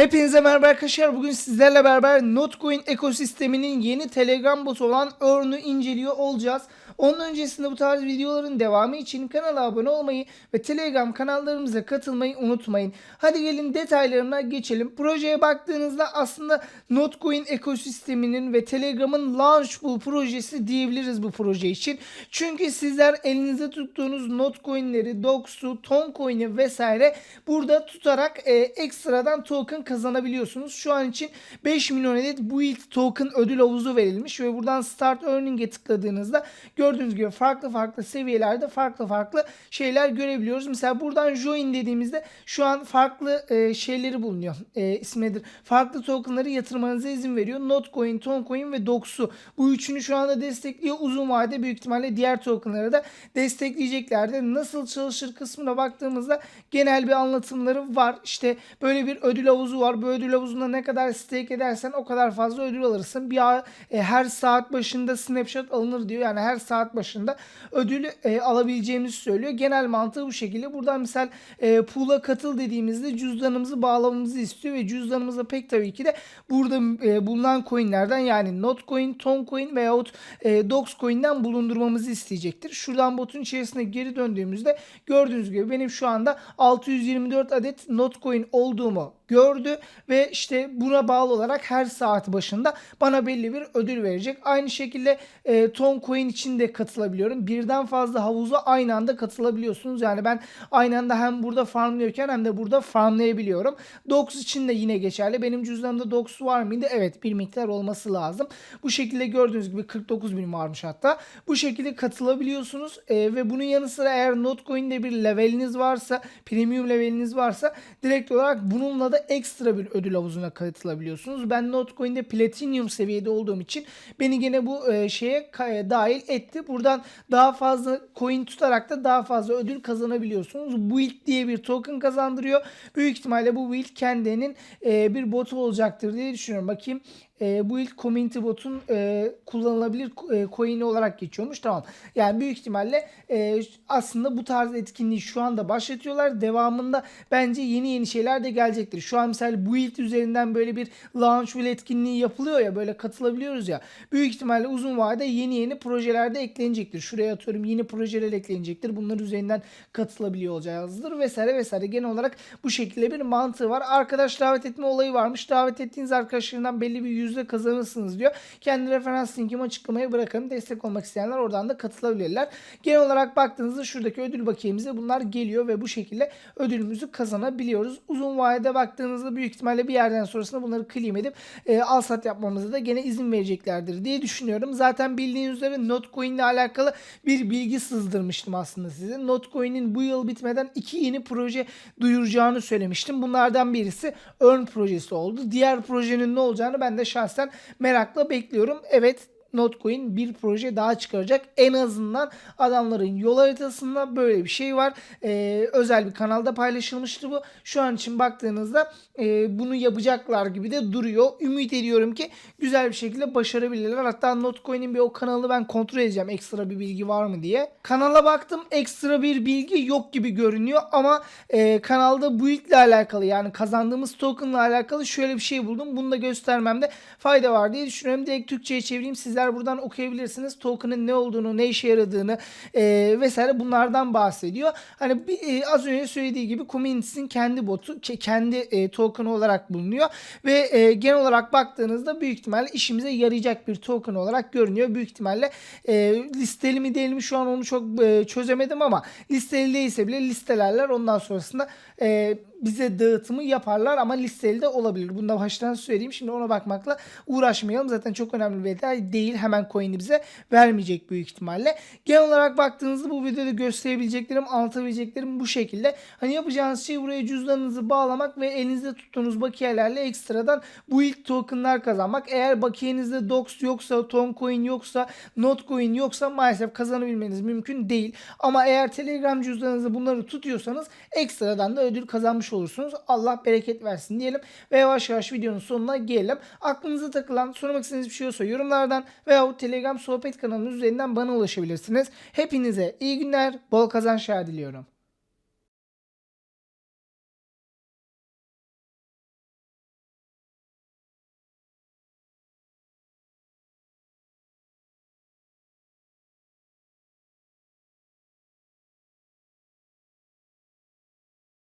Hepinize merhaba arkadaşlar. Bugün sizlerle beraber Notcoin ekosisteminin yeni Telegram botu olan Earn'ü inceliyor olacağız. Onun öncesinde bu tarz videoların devamı için kanala abone olmayı ve Telegram kanallarımıza katılmayı unutmayın. Hadi gelin detaylarına geçelim. Projeye baktığınızda aslında Notcoin ekosisteminin ve Telegram'ın Launchpool projesi diyebiliriz bu proje için. Çünkü sizler elinizde tuttuğunuz Notcoin'leri, Dox'u, Toncoin'i vesaire burada tutarak e, ekstradan token kazanabiliyorsunuz. Şu an için 5 milyon adet Build token ödül havuzu verilmiş ve buradan Start Earning'e tıkladığınızda gördüğünüz gibi farklı farklı seviyelerde farklı farklı şeyler görebiliyoruz. Mesela buradan Join dediğimizde şu an farklı e, şeyleri bulunuyor. E, ismi? Farklı tokenları yatırmanıza izin veriyor. Notcoin, Toncoin ve Dox'u. Bu üçünü şu anda destekliyor. Uzun vadede büyük ihtimalle diğer tokenları da destekleyeceklerdir. Nasıl çalışır kısmına baktığımızda genel bir anlatımları var. İşte böyle bir ödül havuzu var. Bu ödül havuzunda ne kadar stake edersen o kadar fazla ödül alırsın. Bir e, her saat başında snapshot alınır diyor. Yani her saat başında ödülü e, alabileceğimizi söylüyor. Genel mantığı bu şekilde. Buradan misal e, pool'a katıl dediğimizde cüzdanımızı bağlamamızı istiyor ve cüzdanımızda pek tabii ki de burada e, bulunan coinlerden yani Notcoin, Toncoin veyahut e, Doxcoin'den bulundurmamızı isteyecektir. Şuradan botun içerisine geri döndüğümüzde gördüğünüz gibi benim şu anda 624 adet Notcoin olduğumu gördü ve işte buna bağlı olarak her saat başında bana belli bir ödül verecek. Aynı şekilde e, Toncoin için de katılabiliyorum. Birden fazla havuza aynı anda katılabiliyorsunuz. Yani ben aynı anda hem burada farmlıyorken hem de burada farmlayabiliyorum. Dox için de yine geçerli. Benim cüzdanımda Dox var mıydı? Evet bir miktar olması lazım. Bu şekilde gördüğünüz gibi 49 bin varmış hatta. Bu şekilde katılabiliyorsunuz E, ve bunun yanı sıra eğer Notcoin'de bir leveliniz varsa, premium leveliniz varsa direkt olarak bununla da ekstra bir ödül havuzuna katılabiliyorsunuz. Ben Notcoin'de platinum seviyede olduğum için beni gene bu e, şeye e, dahil etti. Buradan daha fazla coin tutarak da daha fazla ödül kazanabiliyorsunuz. Build diye bir token kazandırıyor. Büyük ihtimalle bu build kendinin e, bir botu olacaktır diye düşünüyorum. Bakayım e, bu ilk community bot'un e, kullanılabilir e, coin'i olarak geçiyormuş. Tamam. Yani büyük ihtimalle e, aslında bu tarz etkinliği şu anda başlatıyorlar. Devamında bence yeni yeni şeyler de gelecektir. Şu an mesela bu ilk üzerinden böyle bir launch will etkinliği yapılıyor ya böyle katılabiliyoruz ya. Büyük ihtimalle uzun vadede yeni yeni projeler de eklenecektir. Şuraya atıyorum yeni projeler eklenecektir. Bunlar üzerinden katılabiliyor olacağızdır vesaire vesaire. Genel olarak bu şekilde bir mantığı var. Arkadaş davet etme olayı varmış. Davet ettiğiniz arkadaşlarından belli bir yüzde kazanırsınız diyor. Kendi referans linkimi açıklamaya bırakın. Destek olmak isteyenler oradan da katılabilirler. Genel olarak baktığınızda şuradaki ödül bakiyemize bunlar geliyor ve bu şekilde ödülümüzü kazanabiliyoruz. Uzun vadede baktığınızda büyük ihtimalle bir yerden sonrasında bunları claim edip e, al sat yapmamıza da gene izin vereceklerdir diye düşünüyorum. Zaten bildiğiniz üzere Notcoin ile alakalı bir bilgi sızdırmıştım aslında size. Notcoin'in bu yıl bitmeden iki yeni proje duyuracağını söylemiştim. Bunlardan birisi Earn projesi oldu. Diğer projenin ne olacağını ben de şahsen merakla bekliyorum. Evet Notcoin bir proje daha çıkaracak. En azından adamların yol haritasında böyle bir şey var. Ee, özel bir kanalda paylaşılmıştı bu. Şu an için baktığınızda e, bunu yapacaklar gibi de duruyor. Ümit ediyorum ki güzel bir şekilde başarabilirler. Hatta Notcoin'in bir o kanalı ben kontrol edeceğim ekstra bir bilgi var mı diye. Kanala baktım ekstra bir bilgi yok gibi görünüyor ama e, kanalda bu ile alakalı yani kazandığımız tokenla alakalı şöyle bir şey buldum. Bunu da göstermemde fayda var diye düşünüyorum. Direkt Türkçe'ye çevireyim. Sizler buradan okuyabilirsiniz. Token'ın ne olduğunu, ne işe yaradığını e, vesaire bunlardan bahsediyor. Hani bir, e, az önce söylediği gibi Community'sin kendi botu, ke- kendi e, token'ı olarak bulunuyor ve e, genel olarak baktığınızda büyük ihtimalle işimize yarayacak bir token olarak görünüyor. Büyük ihtimalle e, listeli mi değil mi şu an onu çok e, çözemedim ama listeli değilse bile listelerler ondan sonrasında e, bize dağıtımı yaparlar ama listeli de olabilir. Bunu da baştan söyleyeyim. Şimdi ona bakmakla uğraşmayalım. Zaten çok önemli bir detay değil. Hemen coin'i bize vermeyecek büyük ihtimalle. Genel olarak baktığınızda bu videoda gösterebileceklerim, anlatabileceklerim bu şekilde. Hani yapacağınız şey buraya cüzdanınızı bağlamak ve elinizde tuttuğunuz bakiyelerle ekstradan bu ilk tokenlar kazanmak. Eğer bakiyenizde Dox yoksa, Toncoin yoksa, Notcoin yoksa maalesef kazanabilmeniz mümkün değil. Ama eğer Telegram cüzdanınızda bunları tutuyorsanız ekstradan da ödül kazanmış olursunuz. Allah bereket versin diyelim ve yavaş yavaş videonun sonuna gelelim. Aklınıza takılan, sormak istediğiniz bir şey olsa yorumlardan veya Telegram sohbet kanalının üzerinden bana ulaşabilirsiniz. Hepinize iyi günler, bol kazançlar diliyorum.